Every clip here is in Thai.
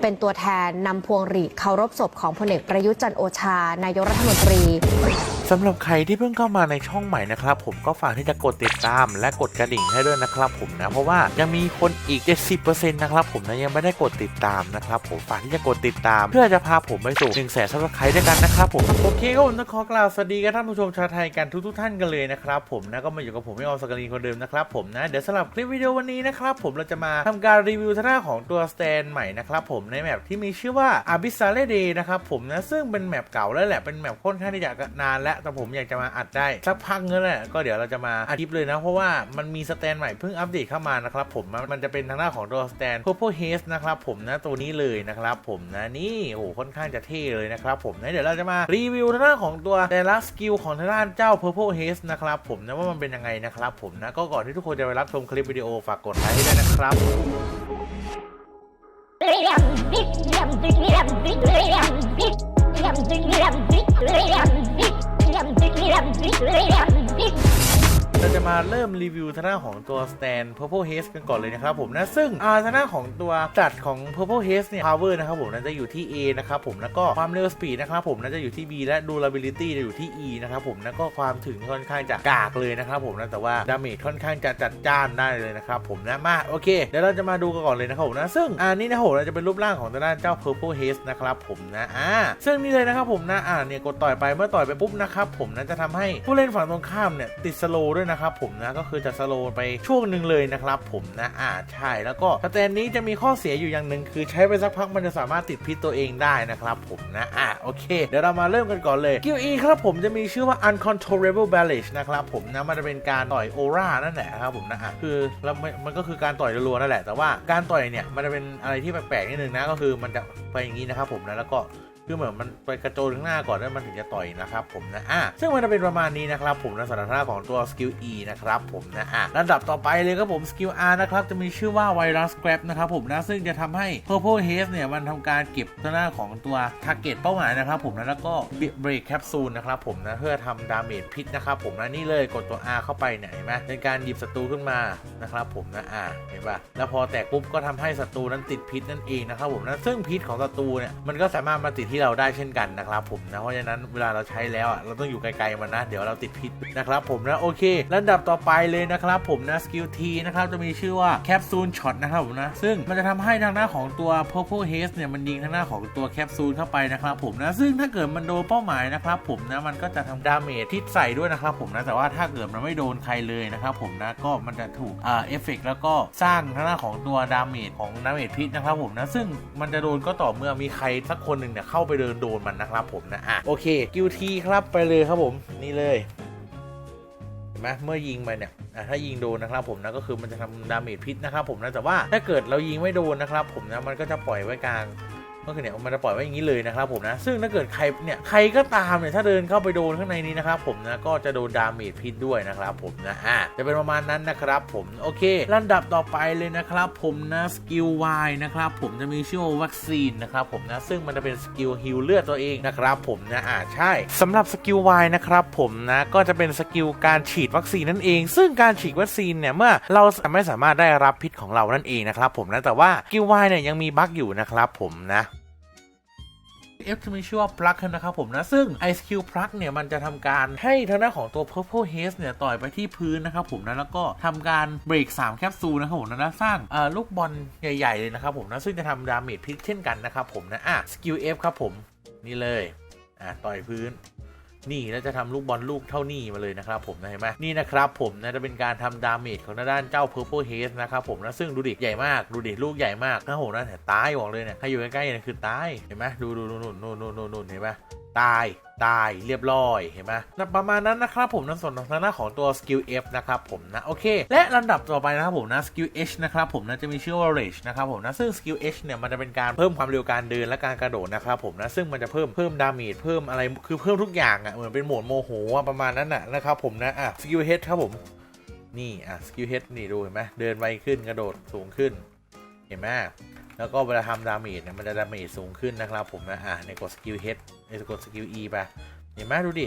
เป็นตัวแทนนำพวงหรีดเคารพศพของพลเอกประยุทธ์จันโอชา นายกรัฐมนตรี สำหรับใครที่เพิ่งเข้ามาในช่องใหม่นะครับผมก็ฝากที่จะกดติดตาม และกดกระดิ่งให้ด้วยนะครับผมนะเพราะว่ายังมีคนอีก 70%นะครับผมนะยังไม่ได้กดติดตามนะครับผมฝากที่จะกดติดตาม เพื่อจะพาผมไปสู่1นึ่งแสนซับสไครต์ด้วยกันนะครับผมโอเคก็ผมต้องขอกล่าวสวัสดีกับท่านผู้ชมชาวไทยกันทุกๆท่านกันเลยนะครับผมนะก็มาอยู่กับผมไม่ออมสกรีนคนเดิมนะครับผมนะเดี๋ยวสำหรับคลิปวิดีโอวันนี้นะครับผมเราจะมาทำการรีวิวท่าของตัวสแตนใหม่นะครับผมในแมปที่มีชื่อว่า Abyssal Day นะครับผมนะซึ่งเป็นแมปเก่าแล้วแหละเป็นแมปค่อนข้างที่จะนานแล้วแต่ผมอยากจะมาอัดได้สักพักนึงแหละก็เดี๋ยวเราจะมาอัดคลิปเลยนะ เพราะว่ามันมีสแตนใหม่เพิ่งอัปเดตเข้ามานะครับผมมันมันจะเป็นทางหน้าของตัวสแตน Purple Haze นะครับผมนะตัวนี้เลยนะครับผมนะนี่โอ้โหค่อนข้างจะเท่เลยนะครับผมนะเดี๋ยวเราจะมารีวิวทางด้านของตัวแต่ละสกิลของทางด้านเจ้า Purple Haze นะครับผมนะว่ามันเป็นยังไงนะครับผมนะก็ก่อนที่ทุกคนจะไปรับชมคลิปวิดีโอฝากกดไลค์ให้ด้วยนะครับ ยม เราจะมาเริ่มรีวิวทางด้านของตัว stand purple haze กันก่อนเลยนะครับผมนะ ซึ่งอ่าทางด้านของตัวจัดของ purple haze เนี่ย power นะครับผมน่าจะอยู่ที่ A นะครับผมแล้วก็ความเร็ว speed นะครับผมน่าจะอยู่ที่ B และ durability จะอยู่ที่ E นะครับผมแล้วก็ความถึงค่อนข้างจะกากเลยนะครับผมนะแต่ว่า damage ค่อนข้างจะจัดจ้านได้เลยนะครับผมนะมาโอเคเดี๋ยวเราจะมาดูกันก่อนเลยนะครับผมนะซึ่งอ่านี่นะครับผมเราจะเป็นรูปร่างของทางด้านเจ้า purple haze นะครับผมนะอ่าซึ่งนี่เลยนะครับผมนะอ่าเนี่ยกดต่อยไปเมื่อต่อยไปปุ๊บนะครับผมนะจะทำให้ผู้เล่นฝั่งตรงข้ามเนี่ยติดสโลด้วยนะครับผมนะก็คือจะสโลว์ไปช่วงหนึ่งเลยนะครับผมนะอ่าใช่แล้วก็สแตนนี้จะมีข้อเสียอยู่อย่างหนึ่งคือใช้ไปสักพักมันจะสามารถติดพิษตัวเองได้นะครับผมนะอ่าโอเค เดี๋ยวเรามาเริ่มกันก่อนเลยกิลอีครับผมจะมีชื่อว่า uncontrollable barrage นะครับผมนะมันจะเป็นการต่อยโอรานั่นแหละครับผมนะอะคือแล้วมันมันก็คือการต่อยรัวๆนั่นแหละแต่ว่าการต่อยเนี่ยมันจะเป็นอะไรที่แปลกๆนิดนึงนะก็คือมันจะไปอย่างนี้นะครับผมนะแล้วก็ คือเหมือนมันไปกระโจนข้างหน้าก่อนแล้วมันถึงจะต่อยนะครับผมนะอะซึ่งมันจะเป็นประมาณนี้นะครับผมนะสถานะของตัวสกิล E นะครับผมนะอะลำดับต่อไปเลยครับผมสกิล R นะครับจะมีชื่อว่าไวรัส grab นะครับผมนะซึ่งจะทำให้ purple haze เนี่ยมันทำการเก็บตัวหน้าของตัว target เป้าหมายนะครับผมนะแล้วก็ break capsule นะครับผมนะเพื่อทำดาเมจพิษนะครับผมนะนี่เลยกดตัว R เข้าไปเนี่ยเห็นไหมเป็นการหยิบศัตรูขึ้นมานะครับผมนะอะเห็นปะแล้วพอแตกปุ๊บก็ทำให้ศัตรูนั้นติดพิษนั่นเองนะครับผมนะซึ่งพิษของศัตรูเนี่ยมันก็สามารถมาติดที่เราได้เช่นกันนะครับผมนะเพราะฉะนั้นเวลาเราใช้แล้วอะเราต้องอยู่ไกลๆมันนะ เดี๋ยวเราติดพิษนะครับผมนะโอเคลำดับต่อไปเลยนะครับผมนะสกิลทีนะครับจะมีชื่อว่าแคปซูลช็อตนะครับผมนะซึ่งมันจะทำให้ทางหน้าของตัว purple haze เนี่ยมันยิงทางหน้าของตัวแคปซูลเข้าไปนะครับผมนะซึ่งถ้าเกิดมันโดนเป้าหมายนะครับผมนะมันก็จะทำดาเมจพิษใส่ด้วยนะครับผมนะแต่ว่าถ้าเกิดมันไม่โดนใครเลยนะครับผมนะก็มันจะถูกอ่าเอฟเฟกแล้วก็สร้างทางหน้าของตัวดาเมจของดาเมจพิษนะครับผมนะซึ่งมันจะโดนก็ต่อเมื่อมีใครสักคนหนึ่งเนี่ยเข้าไปเดินโดนมันนะครับผมนะอะโอเคกิวทีครับไปเลยครับผมนี่เลยเห็นไหมเมื่อยิงไปเนี่ยถ้ายิงโดนนะครับผมนะก็คือมันจะทำดาเมจพิษนะครับผมนะแต่ว่าถ้าเกิดเรายิงไม่โดนนะครับผมนะมันก็จะปล่อยไว้กลาง ก็คือเนี่ยมันจะปล่อยไว้อย่างนี้เลยนะครับผมนะซึ่งถ้าเกิดใครเนี่ยใครก็ตามเนี่ยถ้าเดินเข้าไปโดนข้างในนี้นะครับผมนะก็จะโดนดาเมจพิษด้วยนะครับผมนะอะจะเป็นประมาณนั้นนะครับผมโอเคลำดับต่อไปเลยนะครับผมนะสกิล Y นะครับผมจะมีชื่อวัคซีนนะครับผมนะซึ่งมันจะเป็นสกิลฮิลเลือดตัวเองนะครับผมนะอ่าใช่สำหรับสกิล Y นะครับผมนะก็จะเป็นสกิลการฉีดวัคซีนนั่นเอง ซึ่งการฉีดวัคซีนเนี่ยเมื่อเราไม่สามารถได้รับพิษของเรานั่นเองนะครับผมนะแต่ว่าสกิล Y เนี่ยยังมีบั๊กอยู่นะครับผมนะ F จะมีชื่อว่า plug นะครับผมนะ ซึ่ง Ice Q plug เนี่ย มันจะทำการให้ทางด้านของตัว Purple Haze เนี่ย ต่อยไปที่พื้นนะครับผมนะ แล้วก็ทำการเบรก 3 แคปซูลนะครับผมนะ สร้างลูกบอลใหญ่ ๆ เลยนะครับผมนะ ซึ่งจะทำดาเมจพิษเช่นกันนะครับผมนะ อะ Skill F ครับผม นี่เลย อะ ต่อยพื้น นี่แล้วจะทำลูกบอลลูกเท่านี้มาเลยนะครับผมนะเห็นไหมนี่นะครับผมนะจะเป็นการทำดาเมจของด้านเจ้า Purple Haze นะครับผมนะซึ่งดูดิใหญ่มากดูดิลูกใหญ่มากนะโหนะแต่ตายบอกเลยเนี่ยใครอยู่ใกล้ๆเนี่ยคือตายเห็นไหมดูดูดูนู่นนู่นนู่นนู่นนู่นเห็นไหม ตายตายเรียบร้อยเห็นไหมนะประมาณนั้นนะครับผมในส่วนทางด้านของตัว Skill F นะครับผมนะโอเค และลำดับต่อไปนะครับผมนะ Skill H นะครับผมนะจะมีชื่อว่า Rage นะครับผมนะซึ่ง Skill H เนี่ยมันจะเป็นการเพิ่มความเร็วการเดินและการกระโดดนะครับผมนะซึ่งมันจะเพิ่มเพิ่มดาเมจเพิ่มอะไรคือเพิ่มทุกอย่างอะเหมือนเป็นโหมดโมโหอะประมาณนั้นน่ะนะครับผมนะอะ Skill H ครับผมนี่อะ Skill H นี่ดูเห็นไหมเดินไวขึ้นกระโดดสูงขึ้นเห็นไหม แล้วก็เวลาทำดาเมจเนี่ยมันจะดาเมจสูงขึ้นนะครับผมนะอะในกดสกิลเฮดในกดสกิล E ไปเห็นไหมดูดิ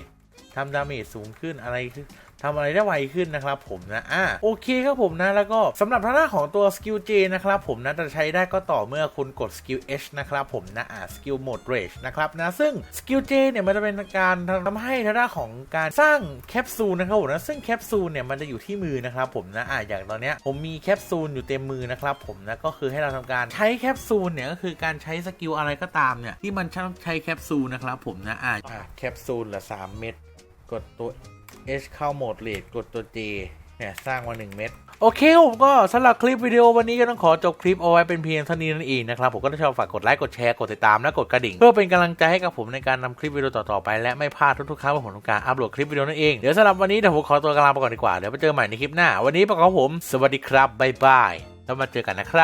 ทำดาเมจสูงขึ้นอะไรคื ทำอะไรได้ไวขึ้นนะครับผมนะอ่าโอเคครับผมนะแล้วก็สำหรับทางด้านของตัวสกิล J นะครับผมนะจะใช้ได้ก็ต่อเมื่อคุณกดสกิล H นะครับผมนะอ่าสกิลโหมดเรจนะครับนะซึ่งสกิล J เนี่ยมันจะเป็นการทำให้ทางด้านของการสร้างแคปซูลนะครับผมนะซึ่งแคปซูลเนี่ยมันจะอยู่ที่มือนะครับผมนะอ่าอย่างตอนเนี้ยผมมีแคปซูลอยู่เต็มมือนะครับผมนะก็คือให้เราทำการใช้แคปซูลเนี่ยก็คือการใช้สกิลอะไรก็ตามเนี่ยที่มันใช้แคปซูลนะครับผมนะอ่าอ่าแคปซูลละ3เม็ดกดตัว H เข้าโหมดเลดกดตัว J เนี่ยสร้างมา1เม็ดโอเคผมก็สำหรับคลิปวิดีโอวันนี้ก็ต้องขอจบคลิปเอาไว้เป็นเพียงเท่านี้นั่นเองนะครับ ผมก็ถ้าชอบฝากกดไลค์กดแชร์กดติดตามและกดกระดิ่ง เพื่อเป็นกำลังใจให้กับผมในการนำคลิปวิดีโอต่อๆไปและไม่พลาดทุกๆครั้งที่ผมทำการอัปโหลดคลิปวิดีโอนั่นเองเดี๋ยวสำหรับวันนี้เดี๋ยวผมขอตัวกลาไปก่อนดีกว่าเดี๋ยวไปเจอใหม่ในคลิปหน้า วันนี้พวกเราผม สวัสดีครับบ๊ายบายแล้วมาเจอกันนะครับ